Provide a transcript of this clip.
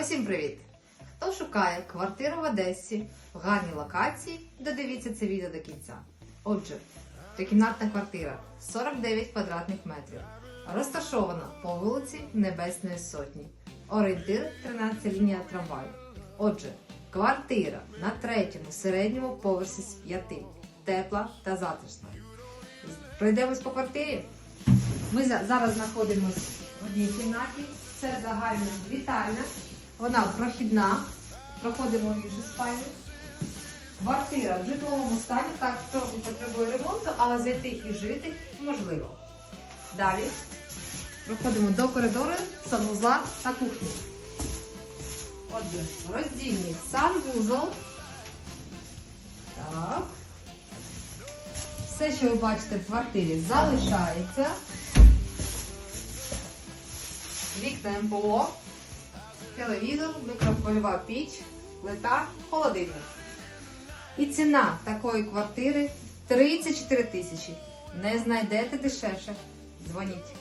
Усім привіт! Хто шукає квартиру в Одесі в гарній локації, додивіться це відео до кінця. Отже, трикімнатна квартира 49 квадратних метрів, розташована по вулиці Небесної Сотні. Орієнтир 13 лінія трамваю. Отже, квартира на третьому середньому поверсі з п'яти, тепла та затишна. Пройдемось по квартирі. Ми за- зараз знаходимося в одній кімнаті. Це загальна вітальня. Вона прохідна. Проходимо в іншу спальню. Квартира в житловому стані, так трохи потребує ремонту, але зайти і жити можливо. Далі проходимо до коридору, санвузла та кухні. Отже, роздільний санвузол. Так. Все, що ви бачите в квартирі, залишається. Вікна МПО, телевізор, мікрохвильова піч, плита, холодильник. І ціна такої квартири 34 тисячі. Не знайдете дешевше. Дзвоніть.